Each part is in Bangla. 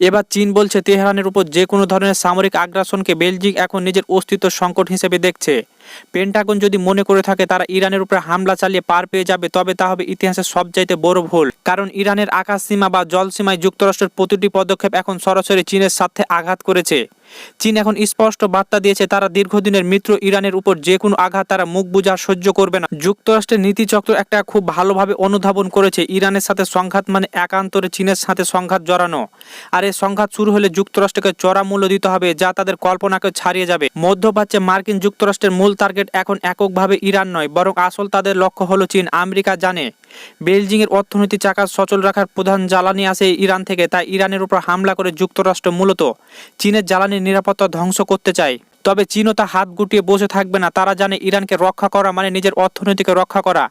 এবার চীন বলছে তেহরানের উপর যে কোনো ধরনের সামরিক আগ্রাসনকে বেলজিক এখন নিজের অস্তিত্ব সংকট হিসেবে দেখছে। পেন্টাগন যদি মনে করে থাকে তারা ইরানের উপরে হামলা চালিয়ে পার পেয়ে যাবে, তবে তা হবে ইতিহাসের সবচাইতে বড় ভুল। কারণ ইরানের আকাশ সীমা বা জলসীমায় যুক্তরাষ্ট্রের প্রতিটি পদক্ষেপ এখন সরাসরি চীনের সাথে আঘাত করেছে। চীন এখন স্পষ্ট বার্তা দিয়েছে, তারা দীর্ঘদিনের মিত্র ইরানের উপর যে কোনো আঘাত তারা মুখ বুঝা সহ্য করবে না। যুক্তরাষ্ট্রের নীতিচক্র একটা খুব ভালোভাবে অনুধাবন করেছে, ইরানের সাথে সংঘাত মানে একান্তরে চীনের সাথে সংঘাত জড়ানো। আর এই সংঘাত শুরু হলে যুক্তরাষ্ট্রকে চড়া মূল্য দিতে হবে, যা তাদের কল্পনাকে ছাড়িয়ে যাবে। মধ্যপ্রাচ্যে মার্কিন যুক্তরাষ্ট্রের মূল টার্গেট এখন এককভাবে ইরান নয়, বরং আসল তাদের লক্ষ্য হলো চীন, আমেরিকা জানে। বেলজিংয়ের অর্থনীতি চাকা সচল রাখার প্রধান জ্বালানি আসে ইরান থেকে, তাই ইরানের উপর হামলা করে যুক্তরাষ্ট্র মূলত। চীনের জ্বালানির নিরাপত্তা ধ্বংস করতে চায়। তবে চীনও তা হাত গুটিয়ে বসে থাকবে না। তারা জানে ইরানকে রক্ষা করা মানে নিজের অর্থনীতিকে রক্ষা করা।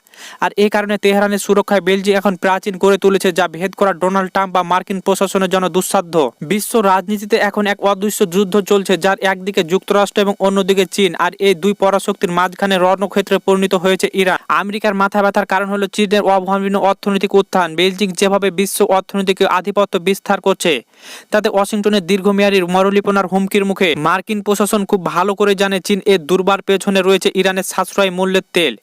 আর এই কারণে তেহরানের সুরক্ষায় বেলজি এখন প্রাচীন করে তুলেছে, যা ভেদ করা ডোনাল্ড ট্রাম্প বা মার্কিন প্রশাসনের জন্য দুঃসাধ্য। বিশ্ব রাজনীতিতে এখন এক অদৃশ্য যুদ্ধ চলছে, যার একদিকে যুক্তরাষ্ট্র এবং অন্যদিকে চীন, আর এই দুই পরাশক্তির মাঝখানে রণক্ষেত্রে পরিণত হয়েছে ইরান। আমেরিকার মাথা ব্যথার কারণ হলো চীনের অভাবনীয় অর্থনৈতিক উত্থান। বেলজিং যেভাবে বিশ্ব অর্থনীতিকে আধিপত্য বিস্তার করছে, তাতে ওয়াশিংটনের দীর্ঘমেয়াদী মরলিপনার হুমকির মুখে মার্কিন প্রশাসন খুব ভালো করে জানে চীন এর দুর্বার পেছনে রয়েছে ইরানের সাশ্রয় মূল্যের তেল।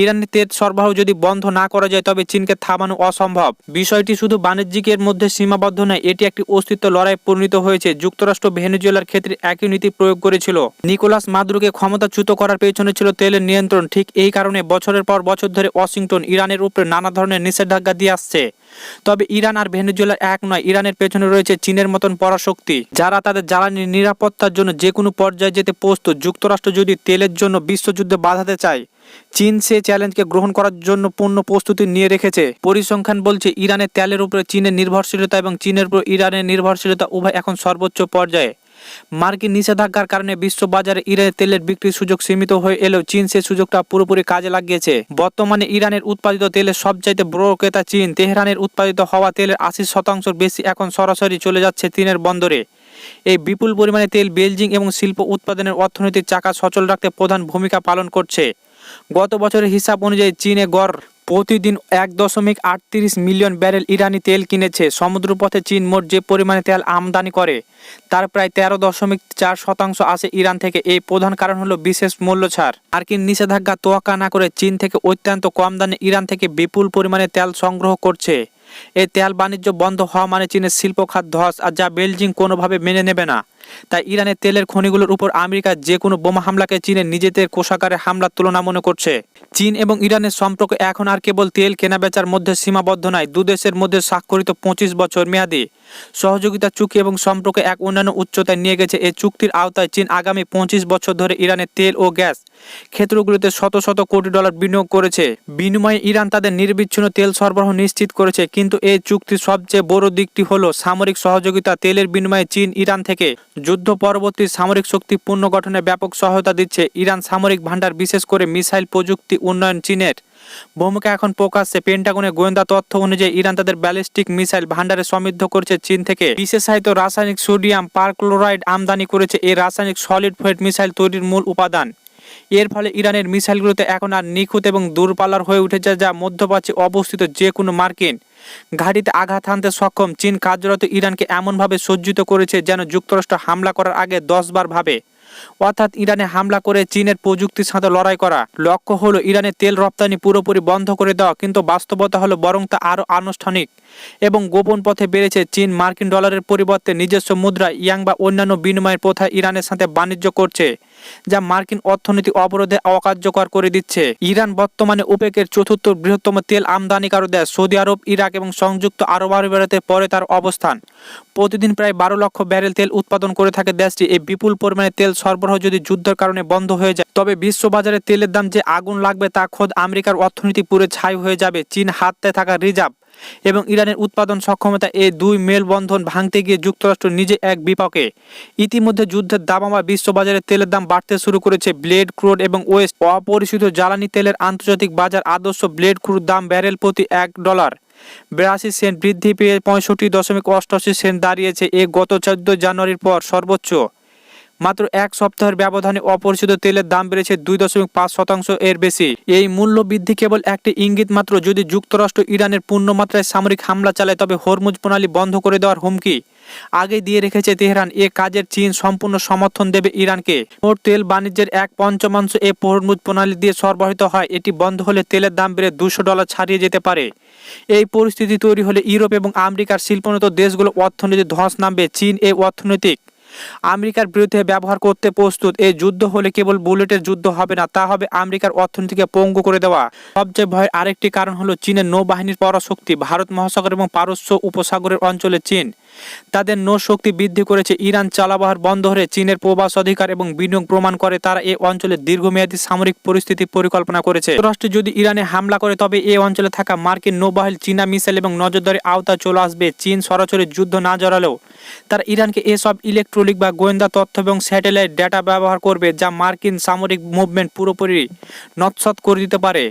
ইরানের তেল সরবরাহ যদি বন্ধ না করা যায়, তবে চীনকে থামানো অসম্ভব। বিষয়টি শুধু বাণিজ্যিকের মধ্যে সীমাবদ্ধ নয়, এটি একটি অস্তিত্ব লড়াই পরিণত হয়েছে, যুক্তরাষ্ট্র ভেনেজুয়েলার ক্ষেত্রে একই নীতি প্রয়োগ করেছিল। নিকোলাস মাদুরোকে ক্ষমতাচ্যুত করার পেছনে ছিল তেলের নিয়ন্ত্রণ, ঠিক এই কারণে বছরের পর বছর ধরে ওয়াশিংটন ইরানের উপরে নানা ধরনের নিষেধাজ্ঞা দিয়ে আসছে। তবে ইরান আর ভেনেজুয়েলা এক নয়, ইরানের পেছনে রয়েছে চীনের মতন পরাশক্তি, যারা তাদের জ্বালানি নিরাপত্তার জন্য যে কোনো পর্যায়ে যেতে প্রস্তুত। যুক্তরাষ্ট্র যদি তেলের জন্য বিশ্বযুদ্ধে বাধাতে চায় চীন সে চ্যালেঞ্জকে গ্রহণ করার জন্য পূর্ণ প্রস্তুতি নিয়ে রেখেছে। পরিসংখ্যান বলছে, ইরানের তেলের উপরে চীনের নির্ভরশীলতা এবং চীনের উপর ইরানের নির্ভরশীলতা উভয় এখন সর্বোচ্চ পর্যায়ে। মার্কিন নিষেধাজ্ঞার কারণে বিশ্ববাজারে ইরানের তেলের বিক্রির সুযোগ সীমিত হয়ে এলেও চীন সে সুযোগটা পুরোপুরি কাজে লাগিয়েছে। বর্তমানে ইরানের উৎপাদিত তেলের সবচাইতে বড় ক্রেতা চীন। তেহরানের উৎপাদিত হওয়া তেলের আশি শতাংশের বেশি এখন সরাসরি চলে যাচ্ছে চীনের বন্দরে। এই বিপুল পরিমাণে তেল বেলজিং এবং শিল্প উৎপাদনের অর্থনৈতিক চাকা সচল রাখতে প্রধান ভূমিকা পালন করছে। গত বছরের হিসাব অনুযায়ী চীনে গড় প্রতিদিন এক দশমিক আটত্রিশ মিলিয়ন ব্যারেল ইরানি তেল কিনেছে। সমুদ্রপথে চীন মোট যে পরিমাণে তেল আমদানি করে, তার প্রায় তেরো দশমিক চার শতাংশ আসে ইরান থেকে। এই প্রধান কারণ হলো বিশেষ মূল্য ছাড়। মার্কিন নিষেধাজ্ঞা তোয়াক্কা না করে চীন থেকে অত্যন্ত কম দামে ইরান থেকে বিপুল পরিমাণে তেল সংগ্রহ করছে। এই তেল বাণিজ্য বন্ধ হওয়া মানে চীনের শিল্প খাত ধস আর যা বেলজিং কোনোভাবে মেনে নেবে না। তাই ইরানের তেলের খনিগুলোর উপর আমেরিকা যে কোনো বোমা হামলাকে চীনের নিজেদের কোষাগারে হামলার তুলনা মনে করছে। চীন এবং ইরানের সম্পর্ক এখন আর কেবল তেল কেনাবেচার মধ্যে সীমাবদ্ধ নয় দুদেশের মধ্যে স্বাক্ষরিত পঁচিশ বছর মেয়াদি। সহযোগিতা, চুক্তি এবং সম্পর্ক এক অন্যান্য উচ্চতায় নিয়ে গেছে এই চুক্তির আওতায় চীন আগামী পঁচিশ বছর ধরে ইরানের তেল ও গ্যাস ক্ষেত্রগুলোতে শত শত কোটি ডলার বিনিয়োগ করেছে। বিনিময়ে ইরান তাদের নির্বিচ্ছিন্ন তেল সরবরাহ নিশ্চিত করেছে কিন্তু এই চুক্তির সবচেয়ে বড় দিকটি হলো সামরিক সহযোগিতা তেলের বিনিময়ে চীন, ইরান থেকে যুদ্ধ পরবর্তী সামরিক শক্তি পুনর্গঠনে ব্যাপক সহায়তা দিচ্ছে। ইরান সামরিক ভান্ডার বিশেষ করে মিসাইল প্রযুক্তি উন্নয়ন চীনের। ভূমিকা এখন প্রকাশ্যে। পেন্টাগনের গোয়েন্দা তথ্য অনুযায়ী ইরান তাদের ব্যালিস্টিক মিসাইল ভান্ডারে সমৃদ্ধ করেছে চীন থেকে। বিশেষায়িত রাসায়নিক সোডিয়াম পারক্লোরাইড আমদানি করেছে। এই রাসায়নিক সলিড ফয়েড মিসাইল তৈরির মূল উপাদান। এর ফলে ইরানের মিসাইলগুলোতে এখন আর নিখুঁত এবং দূরপাল্লার হয়ে উঠেছে যা মধ্যপ্রাচ্যে অবস্থিত যে কোনো মার্কিন। ঘাঁটিতে আঘাত হানতে সক্ষম চীন কার্যরত ইরানকে এমনভাবে সজ্জিত করেছে যেন যুক্তরাষ্ট্র হামলা করার আগে দশবার ভাবে। অর্থাৎ ইরানে হামলা করে চীনের প্রযুক্তির সাথে লড়াই করা। লক্ষ্য হলো, ইরানের তেল রপ্তানি পুরোপুরি বন্ধ করে দেওয়া, কিন্তু বাস্তবতা হলো বরং তা আরও আনুষ্ঠানিক এবং গোপন পথে বেড়েছে চীন মার্কিন ডলারের পরিবর্তে নিজস্ব মুদ্রা, ইয়াং বা অন্যান্য বিনিময়ের প্রথায় ইরানের সাথে বাণিজ্য করছে, যা মার্কিন অর্থনীতি অবরোধে অকার্যকর করে দিচ্ছে। ইরান বর্তমানে ওপেকের চতুর্থ বৃহত্তম তেল আমদানিকারক দেশ, সৌদি আরব, ইরাক এবং সংযুক্ত আরব আমিরাতে পরে তার অবস্থান। প্রতিদিন প্রায় বারো লক্ষ ব্যারেল তেল উৎপাদন করে থাকে দেশটি। এই বিপুল পরিমাণে তেল সরবরাহ যদি যুদ্ধের কারণে বন্ধ হয়ে যায়, তবে বিশ্ববাজারে তেলের দাম যে আগুন লাগবে তা খোদ আমেরিকার অর্থনীতি পুরো ছাই হয়ে যাবে চীন হাতে থাকা রিজার্ভ। এবং ইরানের উৎপাদন সক্ষমতা এই দুই মেলবন্ধন ভাঙতে গিয়ে যুক্তরাষ্ট্র নিজে এক বিপাকে। ইতিমধ্যে যুদ্ধের দামামা বিশ্ববাজারে তেলের দাম বাড়তে শুরু করেছে ব্লেড ক্রুড এবং ওয়েস্ট। অপরিশোধিত জ্বালানি তেলের আন্তর্জাতিক বাজার আদর্শ ব্লেড ক্রুড দাম ব্যারেল প্রতি এক ডলার। বিরাশি সেন্ট বৃদ্ধি পেয়ে পঁয়ষট্টি দশমিক অষ্টআশি সেন্ট দাঁড়িয়েছে এ গত চোদ্দ জানুয়ারির পর সর্বোচ্চ। মাত্র এক সপ্তাহের ব্যবধানে অপরিচিত তেলের দাম বেড়েছে দুই দশমিক পাঁচ শতাংশ এর বেশি। এই মূল্য বৃদ্ধি কেবল একটি ইঙ্গিত মাত্র, যদি যুক্তরাষ্ট্র ইরানের পূর্ণমাত্রায় সামরিক হামলা চালায়, তবে হরমুজ প্রণালী বন্ধ করে দেওয়ার হুমকি আগে দিয়ে রেখেছে তেহরান। এ কাজের চীন সম্পূর্ণ সমর্থন দেবে ইরানকে। মোট তেল বাণিজ্যের এক পঞ্চমাংশ এ হরমুজ প্রণালী দিয়ে সরবরাহিত হয়। এটি বন্ধ হলে তেলের দাম বেড়ে দুশো ডলার ছাড়িয়ে যেতে পারে। এই পরিস্থিতি তৈরি হলে ইউরোপ এবং আমেরিকার শিল্পোন্নত দেশগুলো অর্থনীতি ধস নামবে। চীন এই অর্থনৈতিক আমেরিকার বিরুদ্ধে ব্যবহার করতে প্রস্তুত। এই যুদ্ধ হলে কেবল বুলেটের যুদ্ধ হবে না, তা হবে আমেরিকার অর্থনীতিকে পঙ্গু করে দেওয়া। সবচেয়ে ভয়ের আরেকটি কারণ হলো চীনের নৌবাহিনীর পরাশক্তি, ভারত মহাসাগর এবং পারস্য উপসাগরের অঞ্চলে চীন। তাদের নৌ শক্তি বৃদ্ধি করেছে ইরান চালাবাহার বন্ধ হলে চীনের প্রবাস অধিকার এবং বিনিয়োগ প্রমাণ করে তারা এই অঞ্চলে দীর্ঘমেয়াদী সামরিক পরিস্থিতি পরিকল্পনা করেছে। যুক্তরাষ্ট্র যদি ইরানে হামলা করে, তবে এই অঞ্চলে থাকা মার্কিন নৌবাহিনী, চীনা মিসাইল এবং নজরদারি আওতা চলে আসবে। চীন সরাসরি যুদ্ধ না জড়ালেও তারা ইরানকে এসব ইলেকট্রনিক বা গোয়েন্দা তথ্য এবং স্যাটেলাইট ডেটা ব্যবহার করবে, যা মার্কিন সামরিক মুভমেন্ট পুরোপুরি নৎসৎ করে দিতে পারে।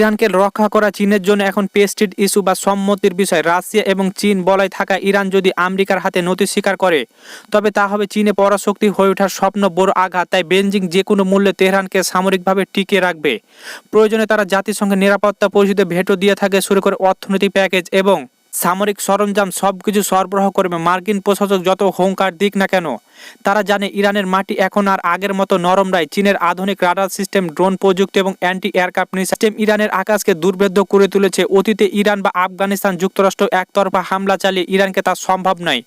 ইরানকে রক্ষা করা চীনের জন্য এখন পেস্টিড ইস্যু বা সম্মতির বিষয়। রাশিয়া এবং চীন বলায় থাকা ইরান যদি আমেরিকার হাতে নথি স্বীকার করে, তবে তা হবে চীনে পরাশক্তি হয়ে ওঠার স্বপ্ন বড় আঘাত। তাই বেঞ্জিং যে কোনো মূল্যে তেহরানকে সামরিকভাবে টিকিয়ে রাখবে। প্রয়োজনে তারা জাতিসংঘের নিরাপত্তা পরিষদে ভেটো দিয়ে থাকে, শুরু করে অর্থনৈতিক প্যাকেজ এবং সামরিক সরঞ্জাম সবকিছু সরবরাহ করবে। মার্কিন প্রশাসক যত হোঙ্কার দিক না কেন তারা জানে ইরানের মাটি এখন আর আগের মতো নরম নয়। চীনের আধুনিক রাডার সিস্টেম, ড্রোন প্রযুক্তি এবং অ্যান্টি এয়ারক্রাফট সিস্টেম ইরানের আকাশকে দুর্ভেদ্য করে তুলেছে। অতীতে ইরান বা আফগানিস্তান যুক্তরাষ্ট্র একতরফা হামলা চালিয়ে ইরানকে তা সম্ভব নয়।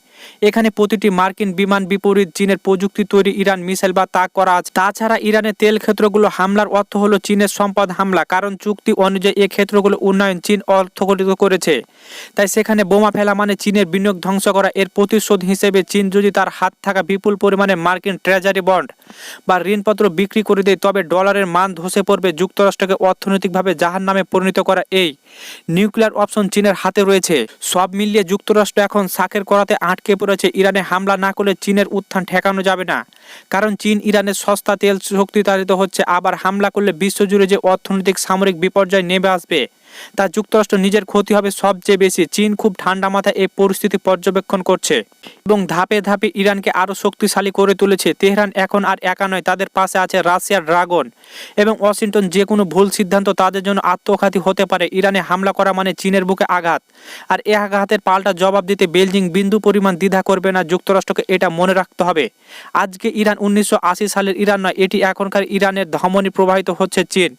এখানে প্রতিটি মার্কিন বিমান বিপরীত চীনের প্রযুক্তি তৈরি ইরান মিসাইল বা তাক করা আছে। তাছাড়া ইরানের তেল ক্ষেত্রগুলো হামলার অর্থ হলো চীনের সম্পদ হামলা, কারণ চুক্তি অনুযায়ী এই ক্ষেত্রগুলো উন্নয়ন চীন অর্থগঠিত করেছে। তাই সেখানে বোমা ফেলা মানে চীনের বিনিয়োগ ধ্বংস করা। এর প্রতিশোধ হিসেবে চীন যদি তার হাত থাকা বিপুল পরিমাণে মার্কিন ট্রেজারি বন্ড বা ঋণপত্র বিক্রি করে দেয়, তবে ডলারের মান ধসে পড়বে। যুক্তরাষ্ট্রকে অর্থনৈতিকভাবে জাহান নামে পরিণত করা এই নিউক্লিয়ার অপশন চীনের হাতে রয়েছে। সব মিলিয়ে যুক্তরাষ্ট্র এখন সাকের করাতে আটকে পড়েছে। ইরানে হামলা না করলে চীনের উত্থান ঠেকানো যাবে না। কারণ চীন ইরানের সস্তা তেল শক্তি শক্তিতাড়িত হচ্ছে। আবার হামলা করলে বিশ্বজুড়ে যে অর্থনৈতিক সামরিক বিপর্যয় নেমে আসবে তা যুক্তরাষ্ট্র নিজের ক্ষতি হবে সবচেয়ে বেশি। চীন খুব ঠান্ডা মাথায় এই পরিস্থিতি পর্যবেক্ষণ করছে। এবং ধাপে ধাপে ইরানকে আরও শক্তিশালী করে তুলেছে। তেহরান এখন আর একা নয়, তাদের পাশে আছে রাশিয়ার ড্রাগন। এবং ওয়াশিংটন যে কোনো ভুল সিদ্ধান্ত তাদের জন্য আত্মঘাতী হতে পারে। ইরানে হামলা করা মানে চীনের বুকে আঘাত। আর এ আঘাতের পাল্টা জবাব দিতে বেলজিং বিন্দু পরিমাণ দ্বিধা করবে না যুক্তরাষ্ট্রকে, এটা মনে রাখতে হবে। আজকে ইরান উনিশশো আশি সালের ইরান নয়, এটি এখনকার ইরানের ধমনী প্রবাহিত হচ্ছে চীন।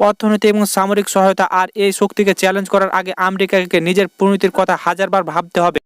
অর্থনীতি এবং সামরিক সহায়তা আর এই শক্তিকে চ্যালেঞ্জ করার আগে আমেরিকাকে নিজের পরিণতির কথা হাজারবার ভাবতে হবে।